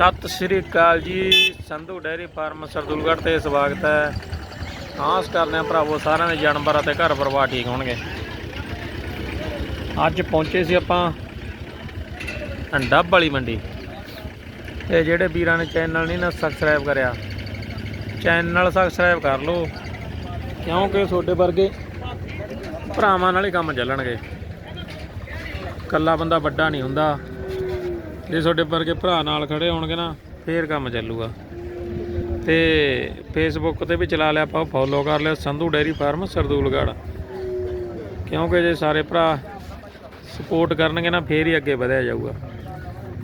ਸਤਿ ਸ੍ਰੀ ਅਕਾਲ ਜੀ, Sandhu dairy farm Sardulgarh ਤੇ ਸਵਾਗਤ ਹੈ। ਆਸ ਕਰਦੇ ਹਾਂ ਭਰਾਵੋ, ਸਾਰਿਆਂ ਦੇ ਜਾਨਵਰ ਅਤੇ ਘਰ ਪਰਿਵਾਰ ਠੀਕ ਹੋਣਗੇ। ਅੱਜ ਪਹੁੰਚੇ ਸੀ ਆਪਾਂ ਡੱਬ ਵਾਲੀ ਮੰਡੀ। ਤੇ ਜਿਹੜੇ ਵੀਰਾਂ ਨੇ ਚੈਨਲ ਨਹੀਂ ਨਾ ਸਬਸਕ੍ਰਾਈਬ ਕਰਿਆ, ਚੈਨਲ ਸਬਸਕ੍ਰਾਈਬ ਕਰ ਲਓ, ਕਿਉਂਕਿ ਤੁਹਾਡੇ ਵਰਗੇ ਭਰਾਵਾਂ ਨਾਲ ਹੀ ਕੰਮ ਚੱਲਣਗੇ। ਕੱਲਾ ਬੰਦਾ ਵੱਡਾ ਨਹੀਂ ਹੁੰਦਾ। ਜੇ ਤੁਹਾਡੇ ਵਰਗੇ ਭਰਾ ਨਾਲ ਖੜੇ ਹੋਣਗੇ ਨਾ, ਫੇਰ ਕੰਮ ਚੱਲੂਗਾ। ਤੇ ਫੇਸਬੁੱਕ ਤੇ ਵੀ ਚਲਾ ਲਿਆ, ਆਪਾਂ ਫੋਲੋ ਕਰ ਲਿਆ, ਸੰਧੂ ਡੈਰੀ ਫਾਰਮ, ਸਰਦੂਲਗੜ੍ਹ। ਕਿਉਂਕਿ ਜੇ ਸਾਰੇ ਭਰਾ ਸਪੋਰਟ ਕਰਨਗੇ ਨਾ, ਫੇਰ ਹੀ ਅੱਗੇ ਵਧਿਆ ਜਾਊਗਾ।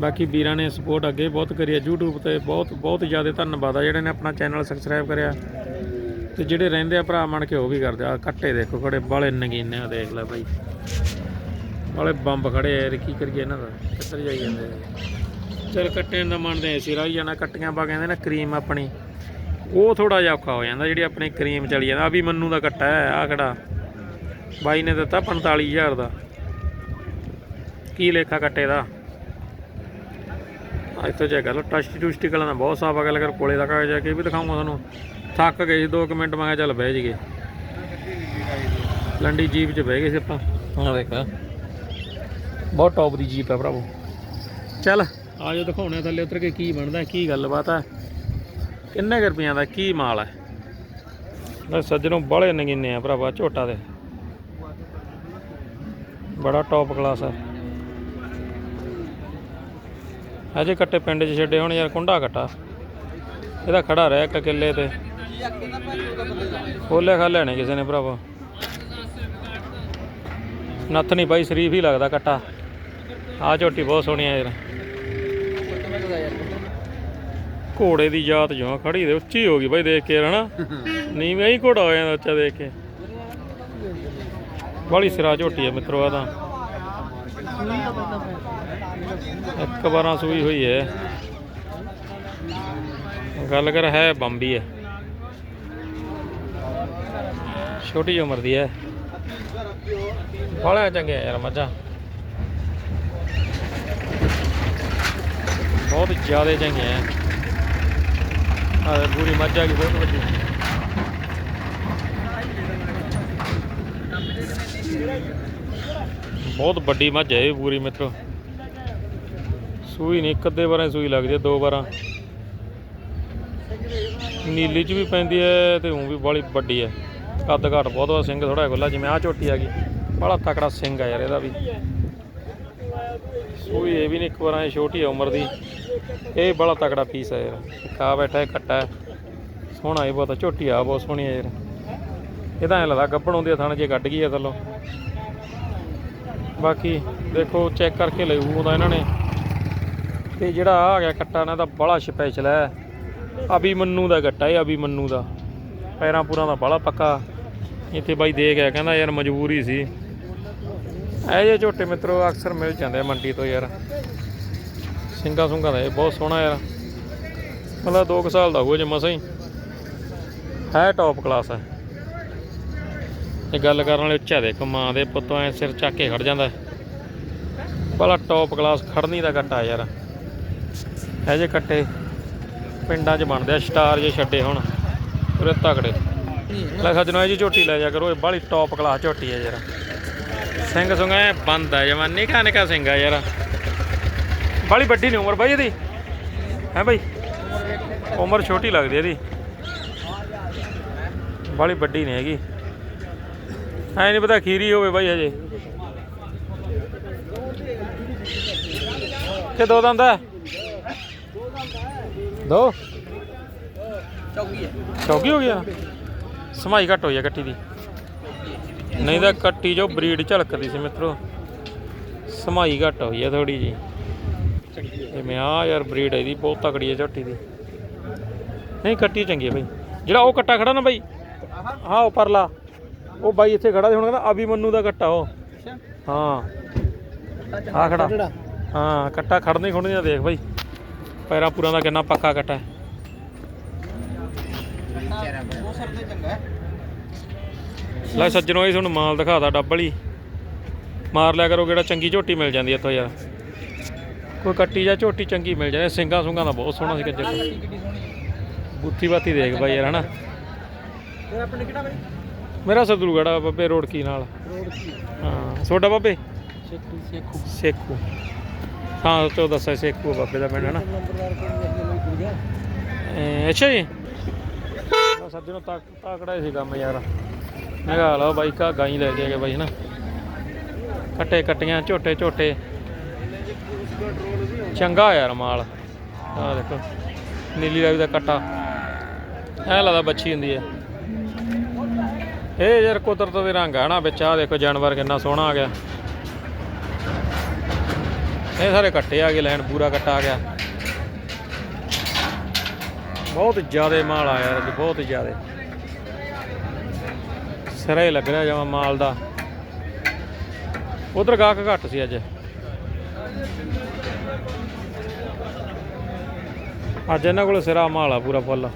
ਬਾਕੀ ਵੀਰਾਂ ਨੇ ਸਪੋਰਟ ਅੱਗੇ ਬਹੁਤ ਕਰੀ ਹੈ YouTube ਤੇ ਬਹੁਤ ਬਹੁਤ ਜ਼ਿਆਦਾ ਧੰਨਵਾਦ ਆ, ਜਿਹੜੇ ਨੇ ਆਪਣਾ ਚੈਨਲ ਸਬਸਕ੍ਰਾਈਬ ਕਰਿਆ। ਤੇ ਜਿਹੜੇ ਰਹਿੰਦੇ ਆ ਭਰਾ ਮੰਨ ਕੇ ਉਹ ਵੀ ਕਰਦੇ ਆ। ਕੱਟੇ ਦੇਖੋ, ਖੜੇ ਬਾਲੇ ਨਗੀਨੇ ਆ ਦੇਖ ਲੈ ਭਾਈ ਵਾਲੇ ਬੰਬ ਖੜੇ ਆ ਯਾਰ ਕੀ ਕਰੀਏ ਇਹਨਾਂ ਦਾ? ਕਿੱਧਰ ਜਾਈ ਜਾਂਦੇ ਆ? ਚਲ ਕੱਟੇ ਦਾ ਮੰਨਦੇ ਅਸੀਂ ਰਾਈ ਜਾਣਾ ਕੱਟੀਆਂ ਪਾ ਕਹਿੰਦੇ ਨਾ ਕਰੀਮ ਆਪਣੀ। ਉਹ ਥੋੜਾ ਜਿਹਾ ਔਖਾ ਹੋ ਜਾਂਦਾ ਜਿਹੜੀ ਆਪਣੀ ਕਰੀਮ ਚਲੀ ਜਾਂਦਾ। ਆ ਵੀ ਮੰਨੂ ਦਾ ਕੱਟਾ ਹੈ ਆ ਖੜਾ ਬਾਈ ਨੇ ਦਿੱਤਾ 45000 ਦਾ। ਕੀ ਲੇਖਾ ਕੱਟੇ ਦਾ? ਅੱਜ ਤੋਂ ਜੇ ਗੱਲ ਟਸਟੀ ਟੁਸਟੀ ਕਲਾਂ ਦਾ ਬਹੁਤ ਸਾਫ਼ ਆ ਗੱਲ ਕਰ ਕੋਲੇ ਦਾ ਕਾਗਜ਼ ਜਾ ਕੇ ਵੀ ਦਿਖਾਉਂਗਾ ਤੁਹਾਨੂੰ। ਥੱਕ ਗਏ ਸੀ 2 ਮਿੰਟ ਮੈਂ ਕਿਹਾ ਚੱਲ ਬਹਿ ਜੀਏ ਲੰਡੀ ਜੀਪ 'ਚ ਬਹਿ ਗਏ ਸੀ ਆਪਾਂ। ਹਾਂ ਦੇਖ। ਬਹੁਤ ਟੌਪ ਦੀ ਜੀਪ ਹੈ ਭਰਾਵੋ। ਚੱਲ। ਆਜੋ ਦਿਖਾਉਣੇ ਥੱਲੇ ਉਤਰ ਕੇ ਕੀ ਬਣਦਾ ਕੀ ਗੱਲਬਾਤ ਹੈ ਕਿੰਨੇ ਕੁ ਰੁਪਈਆਂ ਦਾ ਕੀ ਮਾਲ ਹੈ ਲੈ ਸੱਜਣੋਂ ਬਾਲੇ ਨਗੀਨੇ ਆ ਭਰਾਵਾ ਝੋਟਾ ਦੇ। ਬੜਾ ਟੌਪ ਕਲਾਸ ਹੈ ਅਜੇ ਕੱਟੇ ਪਿੰਡ 'ਚ ਛੱਡੇ ਹੁਣ ਯਾਰ ਕੁੰਡਾ ਕੱਟਾ। ਇਹਦਾ ਖੜਾ ਰਿਹਾ ਇੱਕ ਕਿੱਲੇ ਤੇ। ਖੋਲੇ ਖਾ ਲੈਣੇ ਕਿਸੇ ਨੇ ਭਰਾਵਾ। ਨੱਥ ਨਹੀਂ ਬਾਈ ਸ਼ਰੀਫ ਹੀ ਲੱਗਦਾ ਕੱਟਾ। ਆ ਝੋਟੀ ਬਹੁਤ ਸੋਹਣੀ ਆ ਯਾਰ। ਘੋੜੇ ਦੀ ਜਾਤ ਜੋ ਖੜੀ ਦੇ ਉੱਚੀ ਹੋ ਗਈ ਬਾਈ ਦੇਖ ਕੇ ਹਨਾ। ਨੀਵੇਂ ਹੀ ਘੋੜਾ ਹੋ ਜਾਂਦਾ ਉੱਚਾ ਦੇਖ ਕੇ। ਬਾਲੀ ਸਿਰਾ ਝੋਟੀ ਆ ਮਿੱਤਰੋ ਆ ਤਾਂ। ਇੱਕ ਵਾਰਾਂ ਸੂਈ ਹੋਈ ਹੈ ਗੱਲ ਕਰ ਹੈ ਬੰਬੀ ਹੈ ਛੋਟੀ ਉਮਰ ਦੀ ਹੈ ਬੜਾ ਚੰਗੇ ਯਾਰ ਮੱਝਾਂ। ਬਹੁਤ ਜ਼ਿਆਦਾ ਚੰਗੇ ਆ। ਆ ਪੂਰੀ ਮੱਝ ਆ ਗਈ, ਬਹੁਤ ਵੱਡੀ। ਬਹੁਤ ਵੱਡੀ ਮੱਝ ਹੈ ਇਹ ਪੂਰੀ ਮਿੱਤਰੋ ਸੂਈ ਨਹੀਂ ਇੱਕ ਅੱਧੇ ਵਾਰਾਂ ਸੂਈ ਲੱਗਦੀ ਹੈ ਦੋ ਵਾਰਾਂ। ਨੀਲੀ ਚ ਵੀ ਪੈਂਦੀ ਹੈ ਤੇ ਉਹ ਵੀ ਬੜੀ ਵੱਡੀ ਹੈ ਕੱਦ ਘਾਟ ਬਹੁਤ ਆ ਸਿੰਘ ਥੋੜਾ ਖੁੱਲਾ ਜਿਵੇਂ ਆ ਝੋਟੀ ਆ ਗਈ। ਬੜਾ ਤਕੜਾ ਸਿੰਘ ਆ ਯਾਰ ਇਹਦਾ ਵੀ। ਸੂਈ ਇਹ ਵੀ ਨਹੀਂ ਇੱਕ ਵਾਰਾਂ ਛੋਟੀ ਉਮਰ ਦੀ। ਇਹ ਬੜਾ ਤਕੜਾ ਪੀਸ ਹੈ ਯਾਰ। ਕਾ ਬੈਠਾ ਇਹ ਕੱਟਾ ਸੋਹਣਾ ਇਹ ਬਹੁਤ ਝੋਟੀ ਆ, ਬਹੁਤ ਸੋਹਣੀ ਹੈ ਯਾਰ। ਇਹਦਾ ਐ ਲੱਗਦਾ ਗੱਭਣ ਹੁੰਦੀ ਆ ਥਾਣੇ, ਜੇ ਕੱਢ ਗਈ ਆ ਥੱਲੋਂ। ਬਾਕੀ ਦੇਖੋ ਚੈੱਕ ਕਰਕੇ ਲਿਓ ਉਹਦਾ ਇਹਨਾਂ ਨੇ। ਤੇ ਜਿਹੜਾ ਆ ਗਿਆ ਕੱਟਾ ਇਹਨਾਂ ਦਾ ਬੜਾ ਸਪੈਸ਼ਲ ਹੈ। ਅਭੀ ਮੰਨੂ ਦਾ ਕੱਟਾ ਇਹ ਅਭੀ ਮੰਨੂ ਦਾ। ਪੈਰਾਂ ਪੂਰਾਂ ਦਾ ਬੜਾ ਪੱਕਾ। ਇੱਥੇ ਬਾਈ ਦੇ ਗਿਆ ਕਹਿੰਦਾ ਯਾਰ ਮਜਬੂਰੀ ਸੀ। ਇਹ ਜੇ ਝੋਟੇ ਮਿੱਤਰੋ, ਅਕਸਰ ਮਿਲ ਜਾਂਦੇ ਆ ਮੰਡੀ ਤੋਂ ਯਾਰ। ਸਿੰਗਾ ਸੁੰਗਾ ਦਾ ਇਹ ਬਹੁਤ ਸੋਹਣਾ ਯਾਰ। ਮਤਲਬ 2 ਸਾਲ ਦਾ ਹੋਊ ਜੇ ਮਸਾਂ ਹੈ। ਟੌਪ ਕਲਾਸ ਹੈ ਇਹ ਗੱਲ ਕਰਨ ਵਾਲੇ ਉੱਚਾ ਦੇਖੋ, ਮਾਂ ਦੇ ਪੁੱਤੋਂ ਐ ਸਿਰ ਚੱਕ ਕੇ ਖੜ ਜਾਂਦਾ। ਭਲਾ ਟੌਪ ਕਲਾਸ ਖੜਨੀ ਦਾ ਕੱਟਾ ਯਾਰ। ਇਹ ਜੇ ਕੱਟੇ ਪਿੰਡਾਂ 'ਚ ਬਣਦੇ ਆ, ਸਟਾਰ ਜੇ ਛੱਡੇ ਹੁਣ। ਪੂਰੇ ਤਕੜੇ। ਲੈ ਸੱਜਣੋ, ਇਹ ਜੀ ਝੋਟੀ ਲੈ ਜਾ ਕਰੋ, ਇਹ ਬੜੀ ਟੌਪ ਕਲਾਸ ਝੋਟੀ ਹੈ ਯਾਰ। ਸਿੰਘ ਸੁੰਗਾ ਐ ਬੰਦ ਆ ਜਮਾ ਨਿਕਾ ਨਿਕਾ ਸਿੰਘ ਆ ਯਾਰ। ਬੜੀ ਵੱਡੀ ਨਹੀਂ ਉਮਰ ਬਾਈ ਇਹਦੀ। ਹੈ ਬਾਈ? ਉਮਰ ਛੋਟੀ ਲੱਗਦੀ ਇਹਦੀ। ਬੜੀ ਵੱਡੀ ਨਹੀਂ ਹੈਗੀ। ਐ ਨਹੀਂ ਪਤਾ ਖੀਰੀ ਹੋਵੇ ਬਾਈ ਹਜੇ। ਕਿ ਦੋ ਦੰਦ ਹੈ ਦੋ? ਚੌਕੀ ਹੈ ਚੌਕੀ ਹੋ ਗਿਆ ਸਮਾਈ ਘੱਟ ਹੋਈ ਆ ਕੱਟੀ ਦੀ। ਨਹੀਂ ਤਾਂ ਕੱਟੀ ਜੋ ਬਰੀਡ ਝਲਕਦੀ ਸੀ ਮਿੱਤਰੋ। ਸਮਾਈ ਘੱਟ ਹੋਈ ਆ ਥੋੜੀ ਜੀ ਜਿਵੇਂ ਆ ਯਾਰ ਬਰੀਡ ਇਹਦੀ, ਬਹੁਤ ਤਕੜੀ ਹੈ ਝੋਟੀ ਦੀ। ਨਹੀਂ, ਕੱਟੀ ਚੰਗੀ ਹੈ ਬਾਈ। ਜਿਹੜਾ ਉਹ ਕੱਟਾ ਖੜਾ ਨਾ ਬਾਈ? ਹਾਂ ਉਹ ਪਰਲਾ ਉਹ ਬਾਈ ਇੱਥੇ ਖੜਾ ਸੀ, ਹੁਣ ਕਹਿੰਦਾ ਅਭੀ ਮੰਨੂ ਦਾ ਕੱਟਾ ਉਹ। ਹਾਂ। ਆ ਖੜਾ। ਹਾਂ, ਕੱਟਾ ਖੜਨੇ ਖੁੜਨੇ ਦਾ ਦੇਖ ਬਾਈ। ਪੈਰਾਂ ਪੂਰਾ ਦਾ ਕਿੰਨਾ ਪੱਕਾ ਕੱਟਾ। ਹੈ ਉਹ ਸਰ ਤੇ ਚੰਗਾ ਹੈ। ਲੈ ਸੱਜਣੋ ਇਹ ਤੁਹਾਨੂੰ ਮਾਲ ਦਿਖਾਤਾ ਡੱਬਲ ਹੀ। ਮਾਰ ਲਿਆ ਕਰੋ ਕਿਹੜਾ ਚੰਗੀ ਝੋਟੀ ਮਿਲ ਜਾਂਦੀ ਇੱਥੋਂ ਯਾਰ। ਕੋਈ ਕੱਟੀ ਜਾਂ ਝੋਟੀ ਚੰਗੀ ਮਿਲ ਜਾਏ ਸਿੰਗਾ ਸੁੰਗਾ ਦਾ ਬਹੁਤ ਸੋਹਣਾ ਸੀ ਸੋਹਣੀ ਬੁੱਥੀ ਬਾਤੀ ਦੇਖ ਬਾਈ ਯਾਰ ਹਨਾ? ਤੇ ਆਪਣੇ ਕਿਹੜਾ ਬਾਈ? ਮੇਰਾ ਸਤਲੂਗੜਾ ਬੱਬੇ ਰੋੜਕੀ ਨਾਲ। ਰੋਡ ਕੀ ਹਾਂ ਛੋਟਾ ਬੱਬੇ? ਸੇਖੂ ਹਾਂ ਤੋ ਦੱਸਿਆ ਸੇਖੂ ਬਾਬੇ ਦਾ ਪਿੰਡ ਹਨਾ? ਅੱਛਾ ਜੀ। ਸੱਜਣੋਂ ਤੱਕ ਤਾਕੜਾ ਸੀ ਕੰਮ ਯਾਰ। ਮੈਂ ਕਿਹਾ, ਲਓ ਬਾਈ ਕਾ ਗਾਈ ਲੈ ਕੇ ਗਏ ਬਾਈ, ਹਨਾ? ਕੱਟੇ ਕੱਟੀਆਂ ਝੋਟੇ ਝੋਟੇ। ਚੰਗਾ ਯਾਰ ਮਾਲ। ਆਹ ਦੇਖੋ, ਨੀਲੀ ਰਾਵੀ ਦਾ ਕੱਟਾ। ਐ ਲੱਗਦਾ ਬੱਚੀ ਹੁੰਦੀ ਹੈ ਇਹ ਯਾਰ ਕੁਦਰਤ ਦੇ ਰੰਗ ਹੈ ਨਾ ਵਿੱਚ ਆ ਦੇਖੋ, ਜਾਨਵਰ ਕਿੰਨਾ ਸੋਹਣਾ ਆ ਗਿਆ। ਇਹ ਸਾਰੇ ਕੱਟੇ ਆ ਗਏ, ਲੈਣ ਪੂਰਾ ਕੱਟਾ ਆ ਗਿਆ। ਬਹੁਤ ਜ਼ਿਆਦਾ ਮਾਲ ਆਇਆ ਯਾਰ, ਬਹੁਤ ਜ਼ਿਆਦਾ। ਸਿਰਾ ਹੀ ਲੱਗ ਰਿਹਾ ਜਮਾ ਮਾਲ ਦਾ। ਉਧਰ ਗਾਹਕ ਘੱਟ ਸੀ ਅੱਜ। ਅੱਜ ਇਹਨਾਂ ਕੋਲ ਸਿਰਾ ਮਾਲ ਆ ਪੂਰਾ ਫੁੱਲ।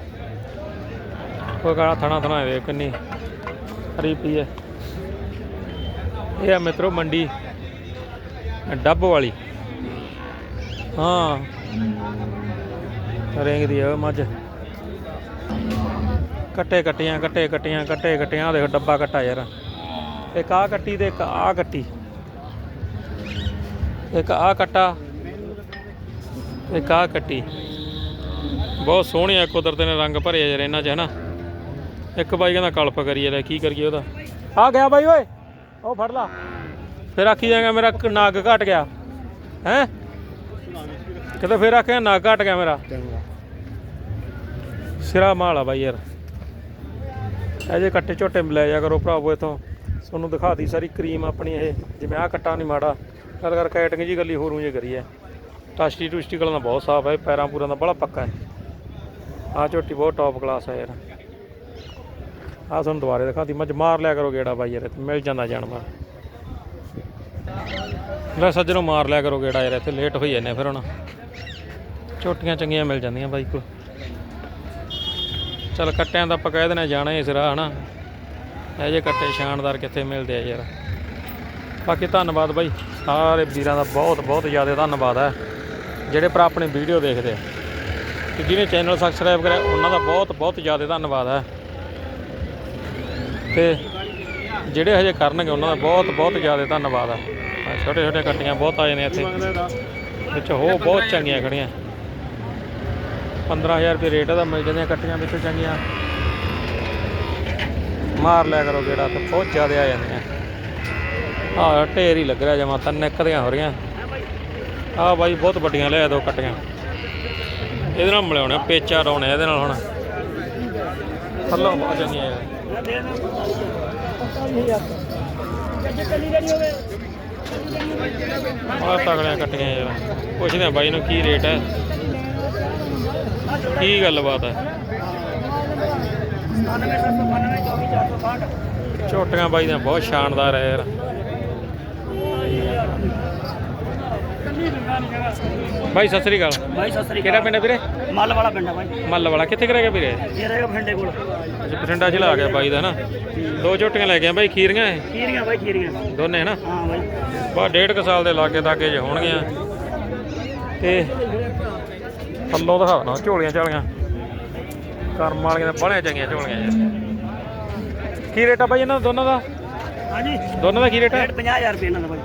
ਕੋਈ ਕਾਲਾ ਥਣਾ ਥਣਾ ਦੇ ਕਿੰਨੀ ਹਰੀ ਪਈ ਹੈ। ਇਹ ਆ ਮਿੱਤਰੋ ਮੰਡੀ, ਡੱਬ ਵਾਲੀ। ਹਾਂ। ਰੇਂਗ ਦੀ ਆ ਮੱਝ। ਕੱਟੇ ਕੱਟੀਆਂ ਕੱਟੇ ਕੱਟੀਆਂ ਕੱਟੇ ਕੱਟੀਆਂ ਦੇਖੋ ਡੱਬਾ ਕੱਟਾ ਯਾਰ। ਇੱਕ ਆਹ ਕੱਟੀ ਤੇ ਇੱਕ ਆਹ ਕੱਟੀ। ਇੱਕ ਆਹ ਕੱਟਾ ਇੱਕ ਆਹ ਕੱਟੀ। ਬਹੁਤ ਸੋਹਣੀਆਂ ਕੁਦਰਤ ਨੇ ਰੰਗ ਭਰੇ ਯਾਰ ਇਹਨਾਂ 'ਚ ਹਨਾ? ਇੱਕ ਬਾਈ ਕਹਿੰਦਾ ਕਲਪ ਕਰੀਏ ਲੈ ਕੀ ਕਰੀਏ ਉਹਦਾ? ਆ ਗਿਆ ਬਾਈ ਓਏ! ਉਹ ਫੜ ਲਾ। ਫਿਰ ਆਖੀ ਜਾਏਗਾ ਮੇਰਾ ਨੱਕ ਘਟ ਗਿਆ। ਹੈ? ਕਿਤੇ ਫਿਰ ਆਖਿਆ ਨੱਕ ਘਟ ਗਿਆ ਮੇਰਾ। ਸਿਰਾ ਮਾਲ ਆ ਬਾਈ ਯਾਰ। ਇਹ ਜੇ ਕੱਟੇ ਝੋਟੇ ਲੈ ਜਾ ਕਰੋ ਭਰਾਵੋ ਇਥੋਂ। ਤੁਹਾਨੂੰ ਦਿਖਾਤੀ ਸਾਰੀ ਕਰੀਮ ਆਪਣੀ ਇਹ, ਜਿਵੇਂ ਆਹ ਕੱਟਾ ਨਹੀਂ ਮਾੜਾ। ਗੱਲ ਕਰ, ਕੈਟਿੰਗ ਜੀ ਗੱਲੀ ਹੋਰੂ ਜੇ ਕਰੀ ਹੈ ਟਾਸਟੀ ਟੂਸਟੀ ਕਲਾਂ ਦਾ ਬਹੁਤ ਸਾਫ਼ ਹੈ, ਪੈਰਾਂ ਪੂਰਾਂ ਦਾ ਬੜਾ ਪੱਕਾ ਹੈ। ਆਹ ਝੋਟੀ ਬਹੁਤ ਟੌਪ ਕਲਾਸ ਹੈ ਯਾਰ। ਆਹ ਤੁਹਾਨੂੰ ਦੁਬਾਰੇ ਦਿਖਾਤੀ, ਮੱਝ ਮਾਰ ਲਿਆ ਕਰੋ ਗੇੜਾ ਬਾਈ ਯਾਰ, ਇੱਥੇ ਮਿਲ ਜਾਂਦਾ ਜਾਨਵਰ। ਲੈ ਸੱਜਣੋਂ ਮਾਰ ਲਿਆ ਕਰੋ ਗੇੜਾ ਯਾਰ, ਇੱਥੇ ਲੇਟ ਹੋਈ ਜਾਂਦੇ ਫਿਰ ਹੁਣ। ਝੋਟੀਆਂ ਚੰਗੀਆਂ ਮਿਲ ਜਾਂਦੀਆਂ ਬਾਈ ਕੋਲ। ਚਲ ਕੱਟਿਆਂ ਦਾ ਆਪਾਂ ਕਹਿ ਦੇਣਾ ਜਾਣਾ ਹੀ ਸਿਰਾ ਹਨਾ? ਇਹ ਜੇ ਕੱਟੇ ਸ਼ਾਨਦਾਰ ਕਿੱਥੇ ਮਿਲਦੇ ਆ ਯਾਰ। ਬਾਕੀ ਧੰਨਵਾਦ ਬਾਈ। ਸਾਰੇ ਵੀਰਾਂ ਦਾ ਬਹੁਤ ਬਹੁਤ ਜ਼ਿਆਦਾ ਧੰਨਵਾਦ ਹੈ। ਜਿਹੜੇ ਭਰਾ ਆਪਣੀ ਵੀਡੀਓ ਦੇਖਦੇ ਆ। ਤੇ ਜਿਹਨੇ ਚੈਨਲ ਸਬਸਕ੍ਰਾਈਬ ਕਰਿਆ, ਉਹਨਾਂ ਦਾ ਬਹੁਤ ਬਹੁਤ ਜ਼ਿਆਦਾ ਧੰਨਵਾਦ ਹੈ। ਤੇ ਜਿਹੜੇ ਹਜੇ ਕਰਨਗੇ, ਉਹਨਾਂ ਦਾ ਬਹੁਤ ਬਹੁਤ ਜ਼ਿਆਦਾ ਧੰਨਵਾਦ ਹੈ। ਛੋਟੇ ਛੋਟੇ ਕੱਟੀਆਂ ਬਹੁਤ ਆਏ ਨੇ ਇੱਥੇ। ਵਿੱਚ ਹੋ ਬਹੁਤ ਚੰਗੀਆਂ ਖੜੀਆਂ। 15000 ਰੁਪਏ ਰੇਟ ਦਾ ਮਿਲ ਜਾਂਦੀਆਂ ਕੱਟੀਆਂ ਵਿੱਚੋਂ ਚੰਗੀਆਂ। ਮਾਰ ਲਿਆ ਕਰੋ ਗੇੜਾ ਤੇ ਬਹੁਤ ਜ਼ਿਆਦਾ ਆ ਜਾਂਦੀਆਂ। ਆਹ ਢੇਰ ਹੀ ਲੱਗ ਰਿਹਾ ਜਮਾ ਤਾਂ ਨਿਕਦੀਆਂ ਹੋ ਰਹੀਆਂ। ਆਹ ਬਾਈ ਬਹੁਤ ਵੱਡੀਆਂ ਲਿਆ ਦੋ ਕੱਟੀਆਂ। ਇਹਦੇ ਨਾਲ ਮਿਲਾਉਣੇ ਪੇਚਾ ਰੋਣੇ ਇਹਦੇ ਨਾਲ ਹੁਣ। ਥੱਲੋਂ ਬਹੁਤ ਚੰਗੀਆਂ ਯਾਰ ਤਗੜੀਆਂ ਕੱਟੀਆਂ ਯਾਰ। ਪੁੱਛਦੇ ਆ ਬਾਈ ਨੂੰ ਕੀ ਰੇਟ ਹੈ ਕੀ ਗੱਲਬਾਤ ਹੈ? ਝੋਟੀਆਂ ਬਾਈ ਦੀਆਂ ਬਹੁਤ ਸ਼ਾਨਦਾਰ ਹੈ ਯਾਰ। ਬਾਈ ਸਤਿ ਸ੍ਰੀ ਅਕਾਲ। ਬਾਈ ਸਤਿ ਸ੍ਰੀ ਕਿਹੜਾ ਪਿੰਡ ਹੈ ਵੀਰੇ? ਮੱਲ ਵਾਲਾ ਪਿੰਡ ਆ ਬਾਈ। ਮੱਲ ਵਾਲਾ। ਕਿੱਥੇ ਕੁ ਰਹਿ ਗਿਆ ਵੀਰੇ? ਇਹ ਰਹੇਗਾ ਕੋਲ। ਅੱਜ ਬਠਿੰਡਾ ਜ਼ਿਲ੍ਹਾ ਆ ਗਿਆ ਬਾਈ ਦਾ ਨਾ। ਦੋ ਝੋਟੀਆਂ ਲੈ ਆ ਬਾਈ ਖੀਰੀਆਂ ਇਹ? ਖੀਰੀਆਂ ਬਾਈ ਖੀਰੀਆਂ। ਦੋਨੇ ਹਨਾ ਹਾਂ ਬਾਈ। ਬਾ ਡੇਢ ਕੁ ਸਾਲ ਦੇ ਲਾਗੇ ਤਾਗੇ ਜੇ ਹੋਣਗੀਆਂ। ਤੇ ਥੱਲੋਂ ਦਿਖਾ ਦੇਣਾ ਝੋਲੀਆਂ ਝਾਲੀਆਂ। ਕਰਮ ਵਾਲੀਆਂ ਤਾਂ ਬੜੀਆਂ ਚੰਗੀਆਂ ਝੋਲੀਆਂ ਯਾਰ ਕੀ ਰੇਟ ਆ ਬਾਈ ਇਹਨਾਂ ਦਾ ਦੋਨਾਂ ਦਾ? ਹਾਂਜੀ। ਦੋਨਾਂ ਦਾ ਕੀ ਰੇਟ ਹੈ ਰੇਟ 50000 ਰੁਪਏ ਇਹਨਾਂ ਦਾ ਬਾਈ।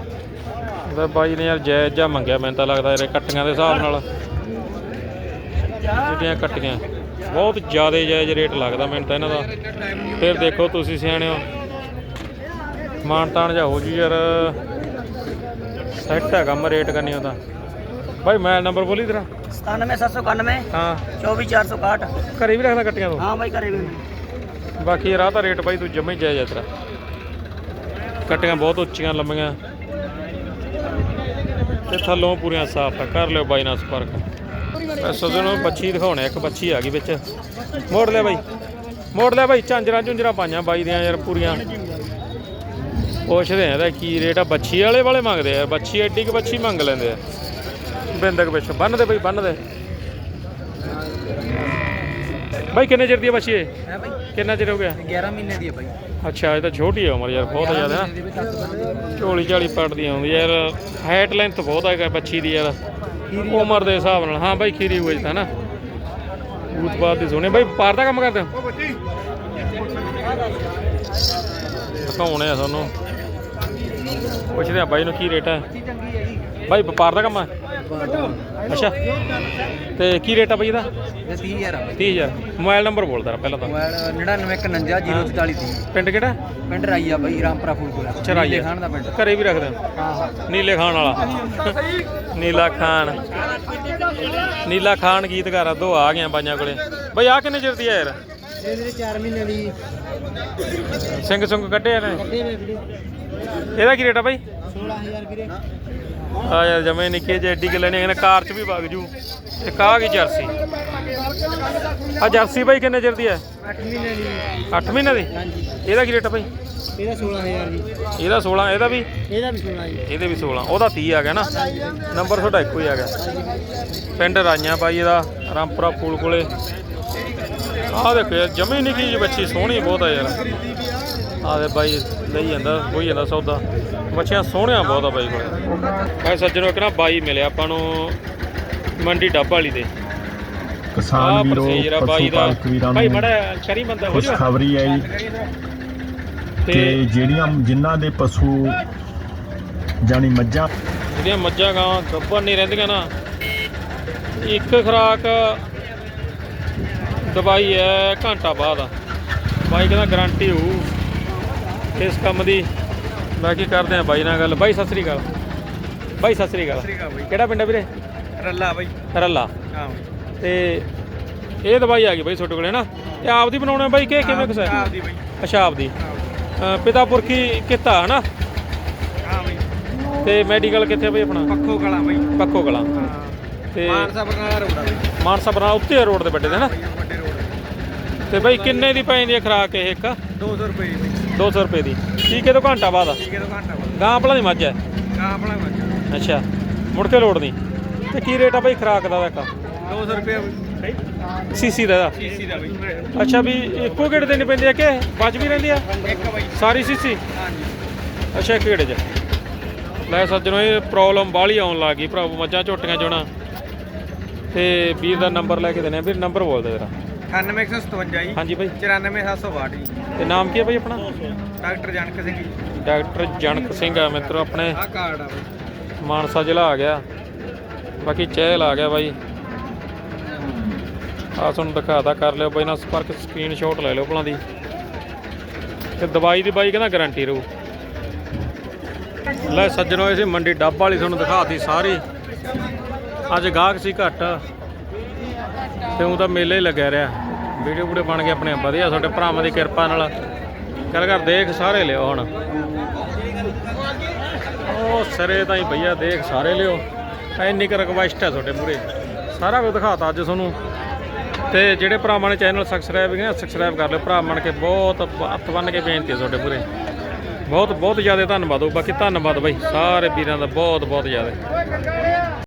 ਤੇ ਬਾਈ ਨੇ ਯਾਰ ਜਾਇਜ਼ ਜਿਹਾ ਮੰਗਿਆ ਮੈਨੂੰ ਤਾਂ ਲੱਗਦਾ ਯਾਰ ਇਹ ਕੱਟੀਆਂ ਦੇ ਹਿਸਾਬ ਨਾਲ। ਜਿਹੜੀਆਂ ਕੱਟੀਆਂ ਬਹੁਤ ਜ਼ਿਆਦਾ ਜਾਇਜ਼ ਰੇਟ ਲੱਗਦਾ ਮੈਨੂੰ ਤਾਂ ਇਹਨਾਂ ਦਾ। ਫਿਰ ਦੇਖੋ ਤੁਸੀਂ ਸਿਆਣਿਓ ਮਾਨ ਤਾਨ ਜਾ ਹੋ ਜੂ ਯਾਰ। ਸੈੱਟ ਹੈ ਕੰਮ ਰੇਟ ਕਰਨੀ ਉਹਦਾ ਬਾਈ ਮੈਂ ਨੰਬਰ ਬੋਲੀ ਤੇਰਾ? 97791 ਹਾਂ। 24461 ਘਰੇ ਵੀ ਰੱਖਦਾ ਕੱਟੀਆਂ ਤੋਂ? ਹਾਂ ਬਾਈ ਘਰੇ ਵੀ। ਬਾਕੀ ਰਾਹ ਰੇਟ ਬਾਈ ਤੂੰ ਜਮਾ ਹੀ ਜਾਇਜ਼ ਤੇਰਾ। ਕੱਟੀਆਂ ਬਹੁਤ ਉੱਚੀਆਂ ਲੰਮੀਆਂ। ਤੇ ਥੱਲੋਂ ਪੂਰੀਆਂ ਸਾਫ਼ ਆ। ਕਰ ਲਿਓ ਬਾਈ ਨਾਲ ਸੰਪਰਕ। ਐਸੋ ਨੂੰ ਬੱਚੀ ਦਿਖਾਉਣੇ ਇੱਕ ਬੱਚੀ ਆ ਗਈ ਵਿੱਚ। ਮੋੜ ਲਿਆ ਬਾਈ। ਮੋੜ ਲਿਆ ਬਾਈ ਝਾਂਜਰਾਂ ਝੁੰਜਰਾਂ ਪਾਈਆਂ ਬਾਈ ਦੀਆਂ ਯਾਰ ਪੂਰੀਆਂ। ਪੁੱਛਦੇ ਆ ਇਹਦਾ ਕੀ ਰੇਟ ਆ। ਬੱਚੀ ਵਾਲੇ ਵਾਲੇ ਮੰਗਦੇ ਆ ਬੱਚੀ ਐਡੀ ਕਿ ਬੱਚੀ ਮੰਗ ਲੈਂਦੇ ਆ। ਬਿੰਦਕ ਵਿੱਚ ਬੰਨ ਦੇ ਬਾਈ ਬੰਨ ਦੇ। ਬਾਈ ਕਿੰਨੇ ਚਿਰ ਦੀ ਆ ਬੱਚੀ ਇਹ? ਹੈ ਬਾਈ? ਕਿੰਨਾ ਚਿਰ ਹੋ ਗਿਆ? 11 ਮਹੀਨੇ ਦੀ ਹੈ ਬਾਈ। ਅੱਛਾ ਇਹ ਤਾਂ ਛੋਟੀ ਹੈ ਉਮਰ ਯਾਰ ਬਹੁਤ ਜ਼ਿਆਦਾ ਨਾ ਝੋਲੀ ਝਾਲੀ ਪੜਦੀ ਆਉਂਦੀ ਯਾਰ ਹਾਈਟ ਲੈਂਥ ਬਹੁਤ ਹੈਗਾ ਬੱਚੀ ਦੀ ਯਾਰ। ਉਮਰ ਦੇ ਹਿਸਾਬ ਨਾਲ ਹਾਂ ਬਾਈ ਖੀਰੀ ਹੋਈ ਤਾਂ ਨਾ। ਉਤਪਾਦ ਦੀ ਸੋਹਣੇ ਬਾਈ ਪਾਰ ਦਾ ਕੰਮ ਕਰਦੇ ਹੋ? ਦਿਖਾਉਣੇ ਆ ਤੁਹਾਨੂੰ। ਪੁੱਛਦੇ ਆ ਬਾਈ ਨੂੰ ਕੀ ਰੇਟ ਹੈ ਬਾਈ ਵਪਾਰ ਦਾ ਕੰਮ ਹੈ ਅੱਛਾ। ਤੇ ਕੀ ਰੇਟ ਆ ਬਾਈ ਇਹਦਾ? ਇਹ 30000 ਆ 30000 ਮੋਬਾਈਲ ਨੰਬਰ ਬੋਲ ਦਰ ਪਹਿਲਾਂ ਤਾਂ। ਮੋਬਾਈਲ 9951 ਪਿੰਡ ਕਿਹੜਾ? ਪਿੰਡ ਰਾਈਆ ਬਾਈ ਰਾਮਪੁਰਾ ਫੂਲਪੁਰਾ ਚਰਾਈਆ ਖਾਨ ਦਾ ਪਿੰਡ। ਘਰੇ ਵੀ ਰੱਖਦੇ ਹੋ? ਹਾਂ ਨੀਲੇ ਖਾਨ ਵਾਲਾ। ਨੀਲਾ ਖਾਨ। ਨੀਲਾ ਖਾਨ ਗੀਤਕਾਰ ਆ ਦੋ ਆ ਗਏ ਬਾਈਆਂ ਕੋਲੇ। ਬਈ ਆ ਕਿੰਨੇ ਚਿਰ ਦੀ ਆ ਯਾਰ? ਇਹਦੇ 4 ਮਹੀਨੇ ਦੀ। ਸਿੰਘ ਸੁੰਗ ਕੱਢੇ ਨੇ ਵੀਰੇ। ਇਹਦਾ ਕੀ ਰੇਟ ਆ ਬਾਈ? 16000 ਵੀਰੇ। ਆ ਯਾਰ ਜਮੇ ਨਿੱਕੇ ਜਿਹੇ ਐਡੀ ਗੱਲੇ ਨੇ ਕਹਿੰਦੇ ਕਾਰ 'ਚ ਵੀ ਵਗ ਜੂ। ਇੱਕ ਆ ਗਈ ਜਰਸੀ? ਆ ਜਰਸੀ ਬਾਈ ਕਿੰਨੇ ਚਿਰ ਦੀ ਹੈ? 8 ਮਹੀਨੇ ਦੀ 8 ਮਹੀਨੇ ਦੀ? ਹਾਂਜੀ। ਇਹਦਾ ਕੀ ਰੇਟ ਆ ਬਾਈ? ਇਹਦਾ 16000 ਜੀ। ਇਹਦਾ 16 ਇਹਦਾ ਵੀ? ਇਹਦਾ ਵੀ 16 ਜੀ। ਇਹਦੇ ਵੀ 16 ਉਹਦਾ 30 ਆ ਗਿਆ ਨਾ। ਨੰਬਰ ਤੁਹਾਡਾ ਇੱਕੋ ਹੀ ਆ ਗਿਆ। ਪਿੰਡ ਰਾਈਆਂ ਬਾਈ ਇਹਦਾ ਰਾਮਪੁਰਾ ਪੂਲ ਕੋਲੇ। ਆਹ ਦੇਖੋ ਯਾਰ ਜਮੀ ਨਿੱਕੀ ਜਿਹੀ ਬੱਚੀ ਸੋਹਣੀ ਬਹੁਤ ਆ ਯਾਰ। ਆਹ ਦੇ ਬਾਈ ਲਈ ਜਾਂਦਾ ਹੋਈ ਜਾਂਦਾ ਸੌਦਾ। ਬੱਚਿਆਂ ਸੋਹਣਿਆ ਬਹੁਤ ਆ ਬਾਈ ਕੋਲੇ। ਬਾਈ ਸੱਜਣੋ ਇੱਕ ਨਾ ਬਾਈ ਮਿਲਿਆ ਆਪਾਂ ਨੂੰ ਮੰਡੀ ਡੱਬ ਵਾਲੀ ਦੇ ਕਿਸਾਨ ਵੀਰੋ ਪਸ਼ੂ ਬਾਈ ਦਾ। ਪਾਲਕ ਵੀਰਾਂ ਨੂੰ ਮੜਾ ਸ਼ਰੀ ਬੰਦਾ ਹੋ ਜਾ ਖਬਰੀ ਹੈ ਜੀ। ਤੇ ਜਿਹੜੀਆਂ ਜਿਨ੍ਹਾਂ ਦੇ ਪਸ਼ੂ ਜਾਨੀ ਮੱਝਾਂ ਜਿਹੜੀਆਂ ਮੱਝਾਂ ਗਾਵਾਂ ਗੱਭਣ ਨਹੀਂ ਰਹਿੰਦੀਆਂ ਨਾ। ਇੱਕ ਖਰਾਕ ਦਵਾਈ ਹੈ ਘੰਟਾ ਬਾਅਦ। ਬਾਈ ਕਹਿੰਦਾ ਗਾਰੰਟੀ ਹੋਊ। ਇਸ ਕੰਮ ਦੀ? ਬਾਕੀ ਕਰਦੇ ਆ ਬਾਈ ਨਾਲ ਗੱਲ? ਬਾਈ ਸਤਿ ਸ੍ਰੀ ਅਕਾਲ। ਬਾਈ ਸਤਿ ਸ੍ਰੀ ਅਕਾਲ। ਕਿਹੜਾ ਪਿੰਡ ਆ ਵੀਰੇ? ਰੱਲਾ ਬਾਈ। ਰੱਲਾ। ਹਾਂ ਤੇ ਇਹ ਦਵਾਈ ਆ ਗਈ ਬਾਈ ਤੁਹਾਡੇ ਕੋਲੇ ਨਾ? ਇਹ ਆਪਦੀ ਬਣਾਉਣਾ ਬਾਈ ਕਿ ਕਿਵੇਂ ਕਿਸਾ ਆਪਦੀ ਬਾਈ। ਅੱਛਾ ਆਪਦੀ। ਅ, ਪਿਤਾ ਪੁਰਖੀ ਕਿੱਤਾ ਹਨਾ ਹਾਂ ਬਾਈ। ਤੇ ਮੈਡੀਕਲ ਕਿੱਥੇ ਬਾਈ ਆਪਣਾ? ਪੱਖੋ ਕਲਾ ਬਾਈ। ਪੱਕੋ ਕਲਾਂ। ਹਾਂ। ਤੇ ਮਾਨਸਾ ਬਰਨਾਲਾ ਰੋਡ ਆ ਬਾਈ। ਮਾਨਸਾ ਬਣਾ ਉੱਤੇ ਰੋਡ ਦੇ ਵੱਡੇ ਤੇ ਨਾ? ਵੱਡੇ ਰੋਡ ਤੇ ਬਾਈ ਕਿੰਨੇ ਦੀ ਪੈਂਦੀ ਹੈ ਖਰਾਕ ਇਹ ਇੱਕ? 200 ਰੁਪਏ ਦੀ ਬਾਈ 200 ਰੁਪਏ ਦੀ। ਟੀਕੇ ਤੋਂ ਘੰਟਾ ਬਾਅਦ ਆ। ਠੀਕ ਹੈ ਤਾਂ ਘੰਟਾ ਬਾਈ ਗਾਂ ਭਲਾ ਦੀ ਮੱਝ ਹੈ ਕਾ ਆਪਣਾ ਬੱਚਾ ਅੱਛਾ ਮੁੜ ਕੇ ਲੋੜ ਨਹੀਂ। ਤੇ ਕੀ ਰੇਟ ਆ ਬਾਈ ਖਰਾਕ ਦਾ ਇੱਕ? 200 ਰੁਪਏ ਸੀਸੀ ਦਾ ਇਹਦਾ? ਸੀਸੀ ਦਾ ਬਾਈ। ਅੱਛਾ ਵੀ ਇੱਕੋ ਗੇੜ ਦੇਣੀ ਪੈਂਦੀ ਆ ਕਿ ਬਚ ਵੀ ਰਹਿੰਦੀ ਆ? ਇੱਕ ਬਾਈ। ਸਾਰੀ ਸੀਸੀ? ਹਾਂਜੀ। ਅੱਛਾ ਇੱਕ ਗੇੜੇ 'ਚ। ਲੈ ਸੱਜਣੋ ਇਹ ਪ੍ਰੋਬਲਮ ਬਾਹਲੀ ਆਉਣ ਲੱਗ ਗਈ ਭਰਾਵੋ ਮੱਝਾਂ ਝੋਟੀਆਂ ਚੋਣਾ। ਤੇ ਵੀਰ ਦਾ ਨੰਬਰ ਲੈ ਕੇ ਦੇਣਾ ਵੀਰ ਨੰਬਰ ਬੋਲ ਦੇ ਜਰਾ। 9157 ਜੀ ਹਾਂਜੀ ਬਾਈ 94762 ਜੀ। ਤੇ ਨਾਮ ਕੀ ਹੈ ਬਾਈ ਆਪਣਾ? ਡਾਕਟਰ ਜਨਕ ਸਿੰਘ ਜੀ। ਡਾਕਟਰ ਜਨਕ ਸਿੰਘ ਆ ਮਿੱਤਰੋ ਆਪਣੇ ਆਹ ਕਾਰਡ ਆ ਬਾਈ। ਮਾਨਸਾ ਜ਼ਿਲ੍ਹਾ ਆ ਗਿਆ। ਬਾਕੀ ਚਹਿਲ ਆ ਗਿਆ ਬਾਈ। ਆ ਤੁਹਾਨੂੰ ਦਿਖਾਤਾ ਕਰ ਲਿਓ ਬਾਈ ਨਾਲ ਸੰਪਰਕ ਸਕਰੀਨਸ਼ਾਟ ਲੈ ਲਿਓ ਭਲਾਂ ਦੀ। ਤੇ ਦਵਾਈ ਦੀ ਬਾਈ ਕਹਿੰਦਾ ਗਾਰੰਟੀ ਰਹੂ। ਲੈ ਸੱਜਣੋ ਇਹ ਸੀ ਮੰਡੀ ਡੱਬ ਵਾਲੀ ਤੁਹਾਨੂੰ ਦਿਖਾਤੀ ਸਾਰੀ। ਅੱਜ ਗਾਹਕ ਸੀ ਘੱਟ। ਤੇ ਉਹ ਤਾਂ ਮੇਲੇ ਹੀ ਲੱਗਿਆ ਰਿਹਾ। ਵੀਡੀਓ ਵੀਡੀਓ ਬਣ ਕੇ ਆਪਣੇ। ਵਧੀਆ ਤੁਹਾਡੇ ਭਰਾਵਾਂ ਦੀ ਕਿਰਪਾ ਨਾਲ। ਕਰ ਕਰ ਦੇਖ ਸਾਰੇ ਲਿਓ ਹੁਣ। ਉਹ ਸਰੇ ਤਾਂ ਹੀ ਭਈਆ ਦੇਖ ਸਾਰੇ ਲਿਓ। ਐਨੀ ਕੁ ਰਿਕਵੈਸਟ ਹੈ ਤੁਹਾਡੇ ਮੂਰੇ ਸਾਰਾ ਕੁਝ ਦਿਖਾਤਾ ਅੱਜ ਤੁਹਾਨੂੰ। ਤੇ ਜਿਹੜੇ ਭਰਾਵਾਂ ਨੇ ਚੈਨਲ ਸਬਸਕ੍ਰਾਈਬ ਕੀਤਾ ਸਬਸਕ੍ਰਾਈਬ ਕਰ ਲਿਓ। ਭਰਾ ਬਣ ਕੇ ਬਹੁਤ ਹੱਥ ਬੰਨ ਕੇ ਬੇਨਤੀ ਹੈ ਤੁਹਾਡੇ ਮੂਰੇ ਬਹੁਤ ਬਹੁਤ ਜ਼ਿਆਦਾ ਧੰਨਵਾਦ। ਹੋ ਬਾਕੀ ਧੰਨਵਾਦ ਬਾਈ, ਸਾਰੇ ਵੀਰਾਂ ਦਾ ਬਹੁਤ ਬਹੁਤ ਜ਼ਿਆਦਾ।